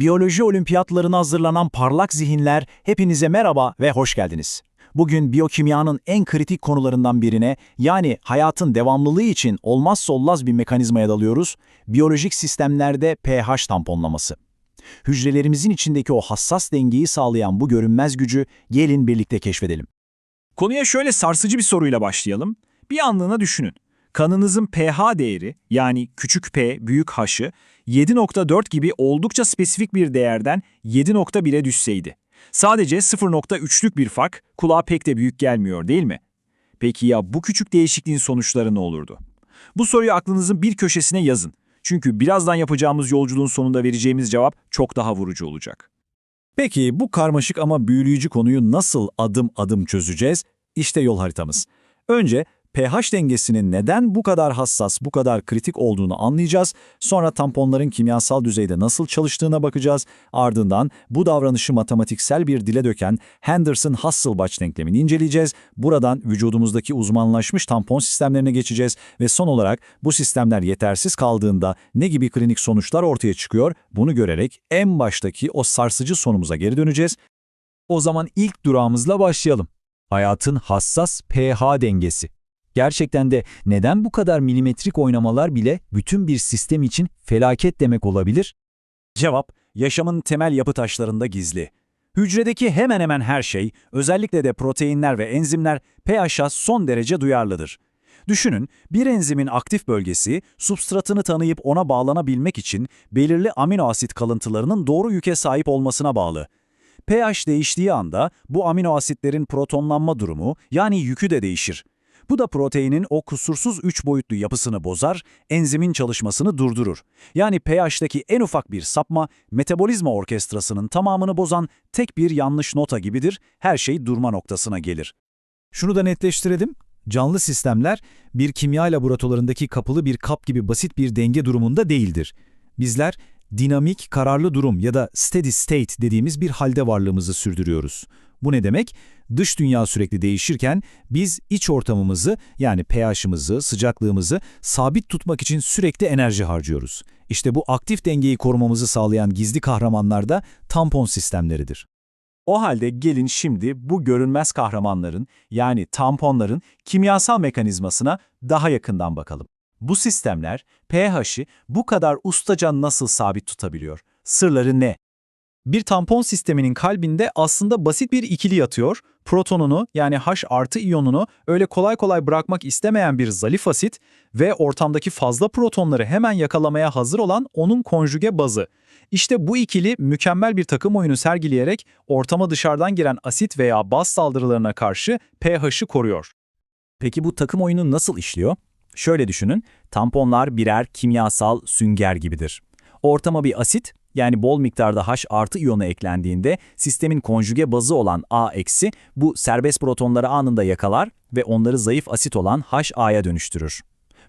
Biyoloji olimpiyatlarına hazırlanan parlak zihinler hepinize merhaba ve hoş geldiniz. Bugün biyokimyanın en kritik konularından birine yani hayatın devamlılığı için olmazsa olmaz bir mekanizmaya dalıyoruz. Biyolojik sistemlerde pH tamponlaması. Hücrelerimizin içindeki o hassas dengeyi sağlayan bu görünmez gücü gelin birlikte keşfedelim. Konuya şöyle sarsıcı bir soruyla başlayalım. Bir anlığına düşünün. Kanınızın pH değeri yani küçük p büyük h'ı 7.4 gibi oldukça spesifik bir değerden 7.1'e düşseydi. Sadece 0.3'lük bir fark kulağa pek de büyük gelmiyor değil mi? Peki ya bu küçük değişikliğin sonuçları ne olurdu? Bu soruyu aklınızın bir köşesine yazın. Çünkü birazdan yapacağımız yolculuğun sonunda vereceğimiz cevap çok daha vurucu olacak. Peki bu karmaşık ama büyüleyici konuyu nasıl adım adım çözeceğiz? İşte yol haritamız. Önce pH dengesinin neden bu kadar hassas, bu kadar kritik olduğunu anlayacağız. Sonra tamponların kimyasal düzeyde nasıl çalıştığına bakacağız. Ardından bu davranışı matematiksel bir dile döken Henderson-Hasselbalch denklemini inceleyeceğiz. Buradan vücudumuzdaki uzmanlaşmış tampon sistemlerine geçeceğiz ve son olarak bu sistemler yetersiz kaldığında ne gibi klinik sonuçlar ortaya çıkıyor bunu görerek en baştaki o sarsıcı sonumuza geri döneceğiz. O zaman ilk durağımızla başlayalım. Hayatın hassas pH dengesi. Gerçekten de neden bu kadar milimetrik oynamalar bile bütün bir sistem için felaket demek olabilir? Cevap, yaşamın temel yapı taşlarında gizli. Hücredeki hemen hemen her şey, özellikle de proteinler ve enzimler pH'a son derece duyarlıdır. Düşünün, bir enzimin aktif bölgesi, substratını tanıyıp ona bağlanabilmek için belirli amino asit kalıntılarının doğru yüke sahip olmasına bağlı. pH değiştiği anda bu amino asitlerin protonlanma durumu yani yükü de değişir. Bu da proteinin o kusursuz üç boyutlu yapısını bozar, enzimin çalışmasını durdurur. Yani pH'teki en ufak bir sapma, metabolizma orkestrasının tamamını bozan tek bir yanlış nota gibidir, her şey durma noktasına gelir. Şunu da netleştirelim. Canlı sistemler bir kimya laboratuvarındaki kapılı bir kap gibi basit bir denge durumunda değildir. Bizler dinamik, kararlı durum ya da steady state dediğimiz bir halde varlığımızı sürdürüyoruz. Bu ne demek? Dış dünya sürekli değişirken biz iç ortamımızı yani pH'ımızı, sıcaklığımızı sabit tutmak için sürekli enerji harcıyoruz. İşte bu aktif dengeyi korumamızı sağlayan gizli kahramanlar da tampon sistemleridir. O halde gelin şimdi bu görünmez kahramanların yani tamponların kimyasal mekanizmasına daha yakından bakalım. Bu sistemler pH'i bu kadar ustaca nasıl sabit tutabiliyor? Sırları ne? Bir tampon sisteminin kalbinde aslında basit bir ikili yatıyor. Protonunu yani H artı iyonunu öyle kolay kolay bırakmak istemeyen bir zalif asit ve ortamdaki fazla protonları hemen yakalamaya hazır olan onun konjüge bazı. İşte bu ikili mükemmel bir takım oyunu sergileyerek ortama dışarıdan giren asit veya baz saldırılarına karşı pH'ı koruyor. Peki bu takım oyunu nasıl işliyor? Şöyle düşünün, tamponlar birer kimyasal sünger gibidir. Ortama bir asit, yani bol miktarda H artı iyonu eklendiğinde sistemin konjüge bazı olan A eksi bu serbest protonları anında yakalar ve onları zayıf asit olan HA'ya dönüştürür.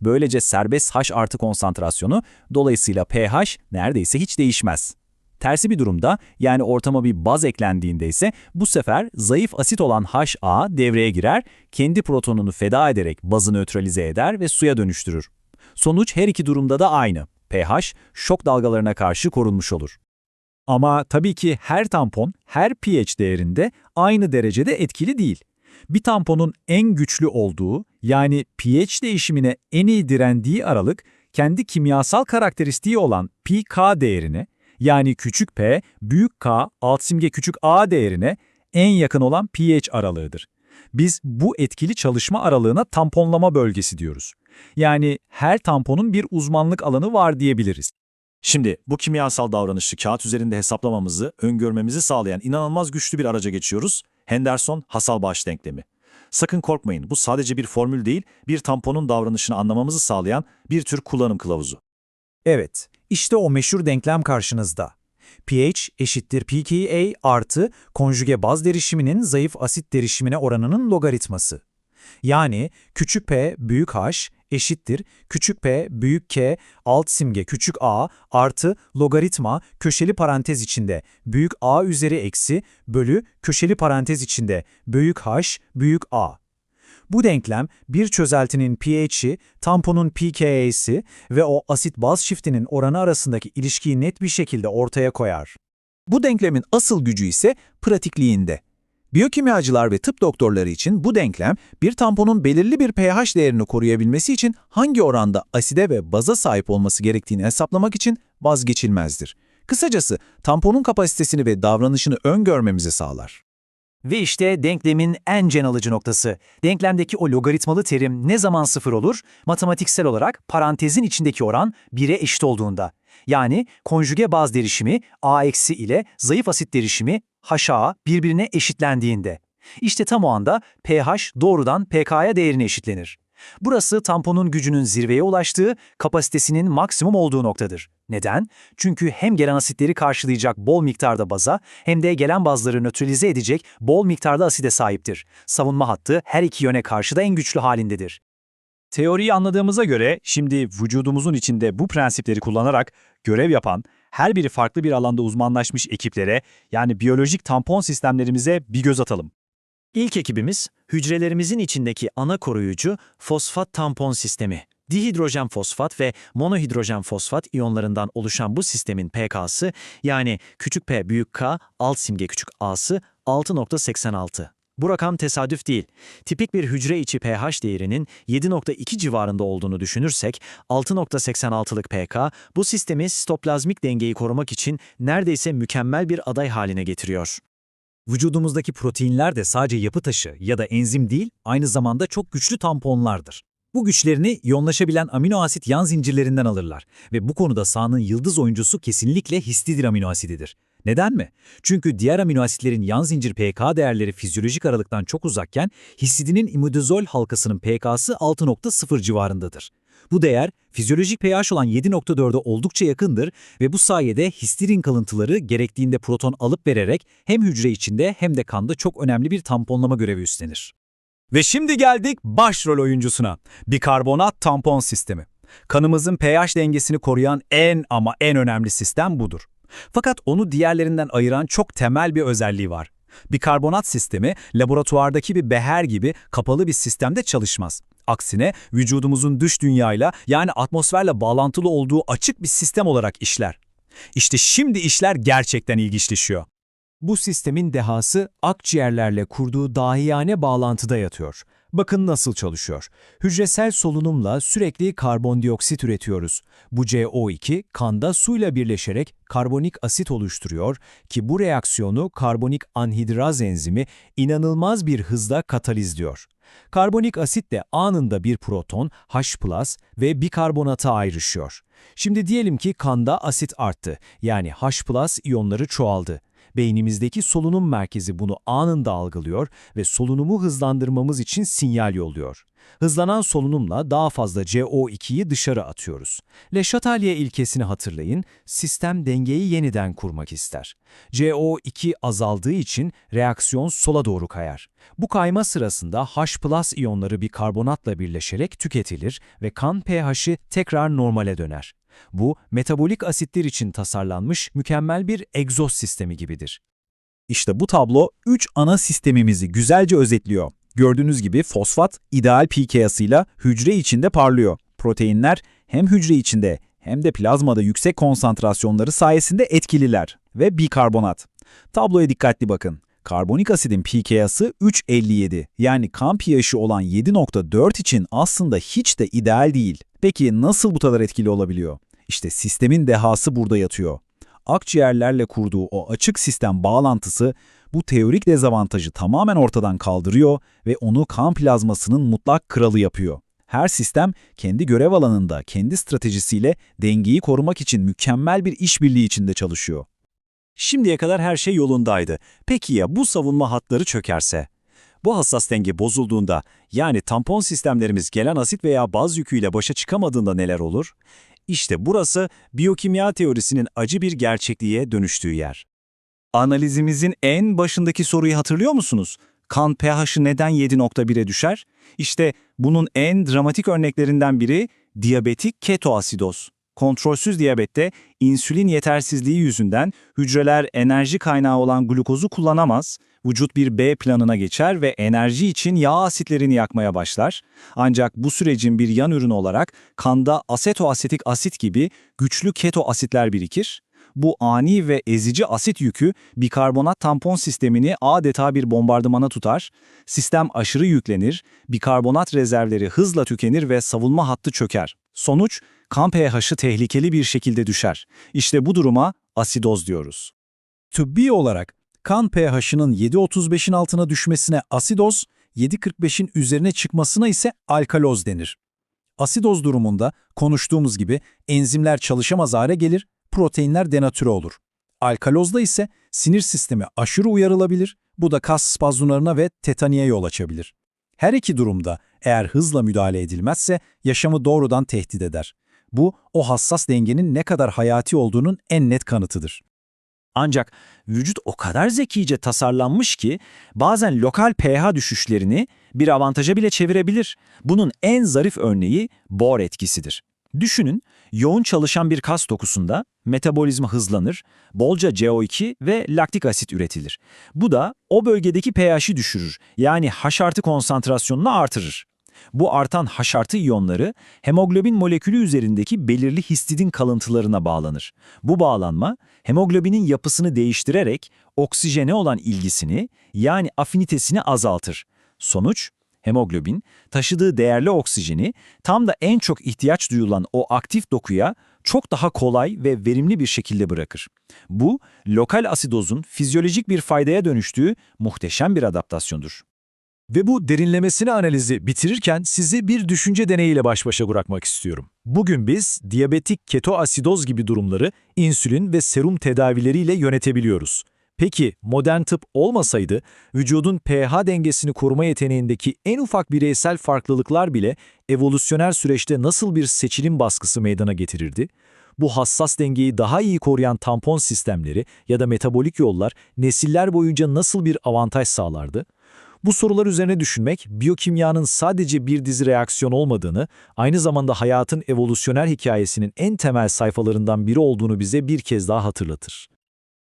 Böylece serbest H artı konsantrasyonu dolayısıyla pH neredeyse hiç değişmez. Tersi bir durumda yani ortama bir baz eklendiğinde ise bu sefer zayıf asit olan HA devreye girer, kendi protonunu feda ederek bazı nötralize eder ve suya dönüştürür. Sonuç her iki durumda da aynı pH şok dalgalarına karşı korunmuş olur. Ama tabii ki her tampon her pH değerinde aynı derecede etkili değil. Bir tamponun en güçlü olduğu yani pH değişimine en iyi direndiği aralık kendi kimyasal karakteristiği olan pK değerine yani küçük p, büyük K, alt simge küçük a değerine en yakın olan pH aralığıdır. Biz bu etkili çalışma aralığına tamponlama bölgesi diyoruz. Yani her tamponun bir uzmanlık alanı var diyebiliriz. Şimdi bu kimyasal davranışı kağıt üzerinde hesaplamamızı, öngörmemizi sağlayan inanılmaz güçlü bir araca geçiyoruz. Henderson-Hasselbalch denklemi. Sakın korkmayın bu sadece bir formül değil, bir tamponun davranışını anlamamızı sağlayan bir tür kullanım kılavuzu. Evet, işte o meşhur denklem karşınızda. pH eşittir pKa artı konjüge baz derişiminin zayıf asit derişimine oranının logaritması. Yani küçük p büyük h eşittir küçük p büyük k alt simge küçük a artı logaritma köşeli parantez içinde büyük a üzeri eksi bölü köşeli parantez içinde büyük h büyük a. Bu denklem bir çözeltinin pH'i, tamponun pKa'si ve o asit-baz çiftinin oranı arasındaki ilişkiyi net bir şekilde ortaya koyar. Bu denklemin asıl gücü ise pratikliğinde. Biyokimyacılar ve tıp doktorları için bu denklem bir tamponun belirli bir pH değerini koruyabilmesi için hangi oranda aside ve baza sahip olması gerektiğini hesaplamak için vazgeçilmezdir. Kısacası tamponun kapasitesini ve davranışını öngörmemizi sağlar. Ve işte denklemin en can alıcı noktası. Denklemdeki o logaritmalı terim ne zaman sıfır olur? Matematiksel olarak parantezin içindeki oran 1'e eşit olduğunda. Yani konjüge baz derişimi A ile zayıf asit derişimi HA birbirine eşitlendiğinde. İşte tam o anda pH doğrudan pK'ya değerine eşitlenir. Burası tamponun gücünün zirveye ulaştığı, kapasitesinin maksimum olduğu noktadır. Neden? Çünkü hem gelen asitleri karşılayacak bol miktarda baza hem de gelen bazları nötralize edecek bol miktarda aside sahiptir. Savunma hattı her iki yöne karşı da en güçlü halindedir. Teoriyi anladığımıza göre şimdi vücudumuzun içinde bu prensipleri kullanarak görev yapan, her biri farklı bir alanda uzmanlaşmış ekiplere yani biyolojik tampon sistemlerimize bir göz atalım. İlk ekibimiz, hücrelerimizin içindeki ana koruyucu fosfat tampon sistemi. Dihidrojen fosfat ve monohidrojen fosfat iyonlarından oluşan bu sistemin pK'sı yani küçük p büyük K, alt simge küçük a'sı 6.86. Bu rakam tesadüf değil. Tipik bir hücre içi pH değerinin 7.2 civarında olduğunu düşünürsek 6.86'lık pK bu sistemi sitoplazmik dengeyi korumak için neredeyse mükemmel bir aday haline getiriyor. Vücudumuzdaki proteinler de sadece yapı taşı ya da enzim değil, aynı zamanda çok güçlü tamponlardır. Bu güçlerini iyonlaşabilen amino asit yan zincirlerinden alırlar ve bu konuda sahanın yıldız oyuncusu kesinlikle histidir amino asididir. Neden mi? Çünkü diğer amino asitlerin yan zincir pK değerleri fizyolojik aralıktan çok uzakken histidinin imidazol halkasının pK'sı 6.0 civarındadır. Bu değer fizyolojik pH olan 7.4'e oldukça yakındır ve bu sayede histidin kalıntıları gerektiğinde proton alıp vererek hem hücre içinde hem de kanda çok önemli bir tamponlama görevi üstlenir. Ve şimdi geldik başrol oyuncusuna. Bikarbonat tampon sistemi. Kanımızın pH dengesini koruyan en ama en önemli sistem budur. Fakat onu diğerlerinden ayıran çok temel bir özelliği var. Bikarbonat sistemi laboratuvardaki bir beher gibi kapalı bir sistemde çalışmaz. Aksine vücudumuzun dış dünyayla yani atmosferle bağlantılı olduğu açık bir sistem olarak işler. İşte şimdi işler gerçekten ilginçleşiyor. Bu sistemin dehası akciğerlerle kurduğu dahiyane bağlantıda yatıyor. Bakın nasıl çalışıyor. Hücresel solunumla sürekli karbondioksit üretiyoruz. Bu CO2 kanda suyla birleşerek karbonik asit oluşturuyor ki bu reaksiyonu karbonik anhidraz enzimi inanılmaz bir hızla katalizliyor. Karbonik asit de anında bir proton, H+, ve bikarbonata ayrışıyor. Şimdi diyelim ki kanda asit arttı, yani H+, iyonları çoğaldı. Beynimizdeki solunum merkezi bunu anında algılıyor ve solunumu hızlandırmamız için sinyal yolluyor. Hızlanan solunumla daha fazla CO2'yi dışarı atıyoruz. Le Chatelier ilkesini hatırlayın, sistem dengeyi yeniden kurmak ister. CO2 azaldığı için reaksiyon sola doğru kayar. Bu kayma sırasında H iyonları bir karbonatla birleşerek tüketilir ve kan pH'i tekrar normale döner. Bu, metabolik asitler için tasarlanmış mükemmel bir egzoz sistemi gibidir. İşte bu tablo 3 ana sistemimizi güzelce özetliyor. Gördüğünüz gibi fosfat ideal pK'sıyla hücre içinde parlıyor. Proteinler hem hücre içinde hem de plazmada yüksek konsantrasyonları sayesinde etkililer ve bikarbonat. Tabloya dikkatli bakın. Karbonik asidin pK'sı 3.57 yani kan pH'i olan 7.4 için aslında hiç de ideal değil. Peki nasıl bu kadar etkili olabiliyor? İşte sistemin dehası burada yatıyor. Akciğerlerle kurduğu o açık sistem bağlantısı bu teorik dezavantajı tamamen ortadan kaldırıyor ve onu kan plazmasının mutlak kralı yapıyor. Her sistem kendi görev alanında, kendi stratejisiyle dengeyi korumak için mükemmel bir işbirliği içinde çalışıyor. Şimdiye kadar her şey yolundaydı. Peki ya bu savunma hatları çökerse? Bu hassas denge bozulduğunda, yani tampon sistemlerimiz gelen asit veya baz yüküyle başa çıkamadığında neler olur? İşte burası biyokimya teorisinin acı bir gerçekliğe dönüştüğü yer. Analizimizin en başındaki soruyu hatırlıyor musunuz? Kan pH'ı neden 7.1'e düşer? İşte bunun en dramatik örneklerinden biri diyabetik ketoasidoz. Kontrolsüz diyabette insülin yetersizliği yüzünden hücreler enerji kaynağı olan glukozu kullanamaz, vücut bir B planına geçer ve enerji için yağ asitlerini yakmaya başlar. Ancak bu sürecin bir yan ürünü olarak kanda asetoasetik asit gibi güçlü keto asitler birikir. Bu ani ve ezici asit yükü bikarbonat tampon sistemini adeta bir bombardımana tutar. Sistem aşırı yüklenir, bikarbonat rezervleri hızla tükenir ve savunma hattı çöker. Sonuç, kan pH'ı tehlikeli bir şekilde düşer. İşte bu duruma asidoz diyoruz. Tıbbi olarak kan pH'ının 7.35'in altına düşmesine asidoz, 7.45'in üzerine çıkmasına ise alkaloz denir. Asidoz durumunda konuştuğumuz gibi enzimler çalışamaz hale gelir, proteinler denatüre olur. Alkalozda ise sinir sistemi aşırı uyarılabilir, bu da kas spazmlarına ve tetaniye yol açabilir. Her iki durumda eğer hızla müdahale edilmezse yaşamı doğrudan tehdit eder. Bu, o hassas dengenin ne kadar hayati olduğunun en net kanıtıdır. Ancak vücut o kadar zekice tasarlanmış ki bazen lokal pH düşüşlerini bir avantaja bile çevirebilir. Bunun en zarif örneği Bohr etkisidir. Düşünün, yoğun çalışan bir kas dokusunda metabolizma hızlanır, bolca CO2 ve laktik asit üretilir. Bu da o bölgedeki pH'i düşürür, yani H artı konsantrasyonunu artırır. Bu artan H artı iyonları hemoglobin molekülü üzerindeki belirli histidin kalıntılarına bağlanır. Bu bağlanma hemoglobinin yapısını değiştirerek oksijene olan ilgisini yani afinitesini azaltır. Sonuç, hemoglobin taşıdığı değerli oksijeni tam da en çok ihtiyaç duyulan o aktif dokuya çok daha kolay ve verimli bir şekilde bırakır. Bu, lokal asidozun fizyolojik bir faydaya dönüştüğü muhteşem bir adaptasyondur. Ve bu derinlemesine analizi bitirirken sizi bir düşünce deneyiyle baş başa bırakmak istiyorum. Bugün biz diyabetik ketoasidoz gibi durumları insülin ve serum tedavileriyle yönetebiliyoruz. Peki modern tıp olmasaydı vücudun pH dengesini koruma yeteneğindeki en ufak bireysel farklılıklar bile evolüsyoner süreçte nasıl bir seçilim baskısı meydana getirirdi? Bu hassas dengeyi daha iyi koruyan tampon sistemleri ya da metabolik yollar nesiller boyunca nasıl bir avantaj sağlardı? Bu sorular üzerine düşünmek, biyokimyanın sadece bir dizi reaksiyon olmadığını, aynı zamanda hayatın evolüsyoner hikayesinin en temel sayfalarından biri olduğunu bize bir kez daha hatırlatır.